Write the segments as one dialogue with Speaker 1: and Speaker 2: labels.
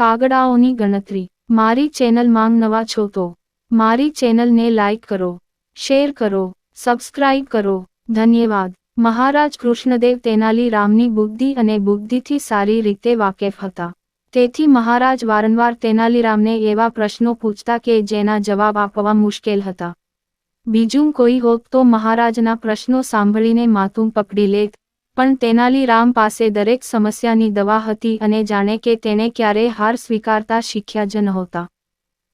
Speaker 1: કાગડાઓની ગણતરી. મારી ચેનલમાં નવા છો તો મારી ચેનલને લાઇક કરો, શેર કરો, સબસ્ક્રાઇબ કરો. ધન્યવાદ. મહારાજ કૃષ્ણદેવ તેનાલી રામની બુદ્ધિ અને બુદ્ધિથી સારી રીતે વાકેફ હતા. તેથી મહારાજ વારંવાર તેનાલીરામને એવા પ્રશ્નો પૂછતા કે જેના જવાબ આપવા મુશ્કેલ હતા. બીજું કોઈ હોત તો મહારાજના પ્રશ્નો સાંભળીને માથું પકડી લેત પણ તેનાલીરામ પાસે દરેક સમસ્યાની દવા હતી અને જાણે કે તેણે ક્યારેય હાર સ્વીકારતા શીખ્યા જ નહોતા.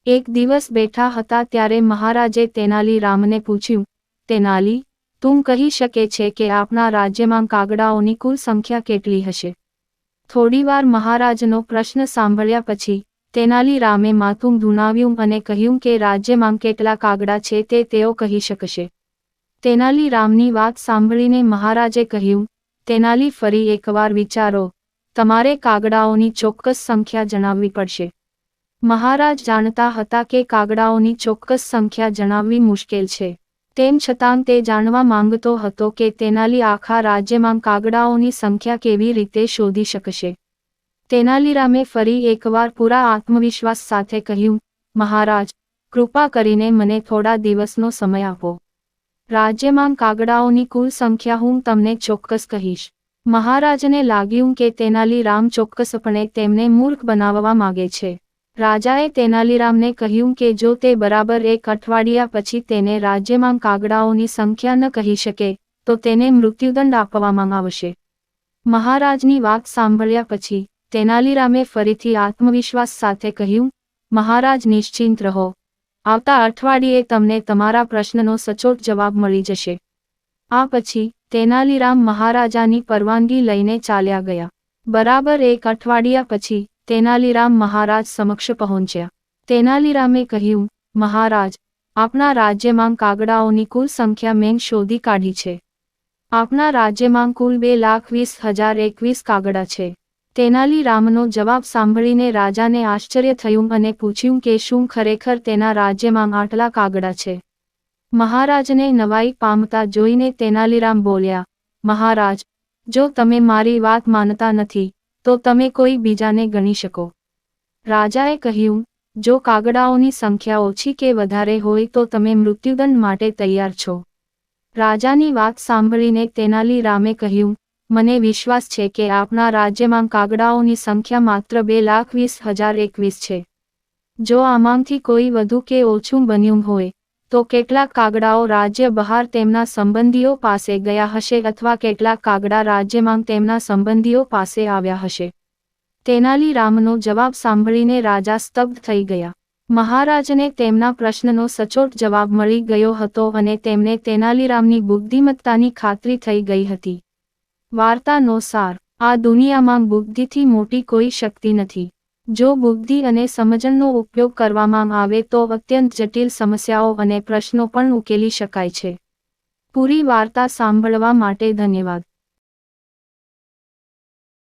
Speaker 1: એક દિવસ બેઠા હતા ત્યારે મહારાજે તેનાલીરામને પૂછ્યું, તેનાલી, તું કહી શકે છે કે આપણા રાજ્યમાં કાગડાઓની કુલ સંખ્યા કેટલી હશે? થોડીવાર મહારાજનો પ્રશ્ન સાંભળ્યા પછી, તેનાલી રામે માથું ધૂનાવ્યું અને કહ્યું કે રાજ્યમાં કેટલા કાગડા છે તે તેઓ કહી શકશે. તેનાલી રામની વાત સાંભળીને મહારાજે કહ્યું તેનાલી ફરી એકવાર વિચારો, તમારે કાગડાઓની ચોક્કસ સંખ્યા જણાવવી પડશે. મહારાજ જાણતા હતા કે કાગડાઓની ચોક્કસ સંખ્યા જણાવવી મુશ્કેલ છે. તેમ છતાં તે જાણવા માંગતો હતો કે તેનાલી આખા રાજ્યમાં કાગડાઓની સંખ્યા કેવી રીતે શોધી શકશે. તેનાલીરામે ફરી એકવાર પૂરા આત્મવિશ્વાસ સાથે કહ્યું, મહારાજ, કૃપા કરીને મને થોડા દિવસનો સમય આપો. રાજ્યમાં કાગડાઓની કુલ સંખ્યા હું તમને ચોક્કસ કહીશ. મહારાજને લાગ્યું કે તેનાલીરામ ચોક્કસપણે તેમને મૂર્ખ બનાવવા માગે છે. રાજાએ તેનાલીરામને કહ્યું કે જો તે બરાબર એક અઠવાડિયા પછી તેને રાજ્યમાં કાગડાઓની સંખ્યા ન કહી શકે, તો તેને મૃત્યુદંડ આપવામાં આવશે. મહારાજની વાત સાંભળ્યા પછી તેનાલીરામે ફરીથી આત્મવિશ્વાસ સાથે કહ્યું, મહારાજ, નિશ્ચિંત રહો. આવતા અઠવાડિયે તમને તમારા પ્રશ્નનો સચોટ જવાબ મળી જશે. આ પછી, તેનાલીરામ મહારાજાની પરવાનગી લઈને ચાલ્યા ગયા. બરાબર એક અઠવાડિયા પછી, તેનાલીરામ મહારાજ સમક્ષ પહોંચ્યા. તેનાલીરામે કહ્યું, મહારાજ આપના રાજ્યમાં કાગડાઓની કુલ સંખ્યા મેં શોધી કાઢી છે. આપના રાજ્યમાં કુલ બે લાખ વીસ હજાર એકવીસ કાગડા છે. તેનાલી રામનો જવાબ સાંભળીને રાજાને આશ્ચર્ય થયું અને પૂછ્યું કે શું ખરેખર તેના રાજ્યમાં આટલા કાગડા છે? મહારાજને નવાઈ પામતા જોઈને તેનાલીરામ બોલ્યા, મહારાજ, જો તમે મારી વાત માનતા નથી, તો તમે કોઈ બીજાને ગણી શકો. રાજાએ કહ્યું, જો કાગડાઓની સંખ્યા ઓછી કે વધારે હોય તો તમે મૃત્યુદંડ માટે તૈયાર છો. રાજાની વાત સાંભળીને તેનાલી રામે કહ્યું મને વિશ્વાસ છે કે આપના રાજ્યમાં કાગડાઓની સંખ્યા માત્ર બે લાખ વીસ હજાર એકવીસ છે. જો આમાંથી કોઈ વધુ કે ઓછું બન્યું હોય, તો કેટલાક કાગડાઓ રાજ્ય બહાર તેમના સંબંધીઓ પાસે ગયા હશે અથવા કેટલાક કાગડા રાજ્યમાં તેમના સંબંધીઓ પાસે આવ્યા હશે. તેનાલી રામનો જવાબ સાંભળીને રાજા સ્તબ્ધ થઈ ગયા. મહારાજને તેમના પ્રશ્નનો સચોટ જવાબ મળી ગયો હતો અને તેમને તેનાલીરામની બુદ્ધિમત્તાની ખાતરી થઈ ગઈ હતી. વાર્તાનો સાર આ દુનિયામાં બુદ્ધિથી મોટી કોઈ શક્તિ નથી. જો બુદ્ધિ અને સમજણનો ઉપયોગ કરવામાં આવે તો અત્યંત જટિલ સમસ્યાઓ અને પ્રશ્નો પણ ઉકેલી શકાય છે. પૂરી વાર્તા સાંભળવા માટે ધન્યવાદ.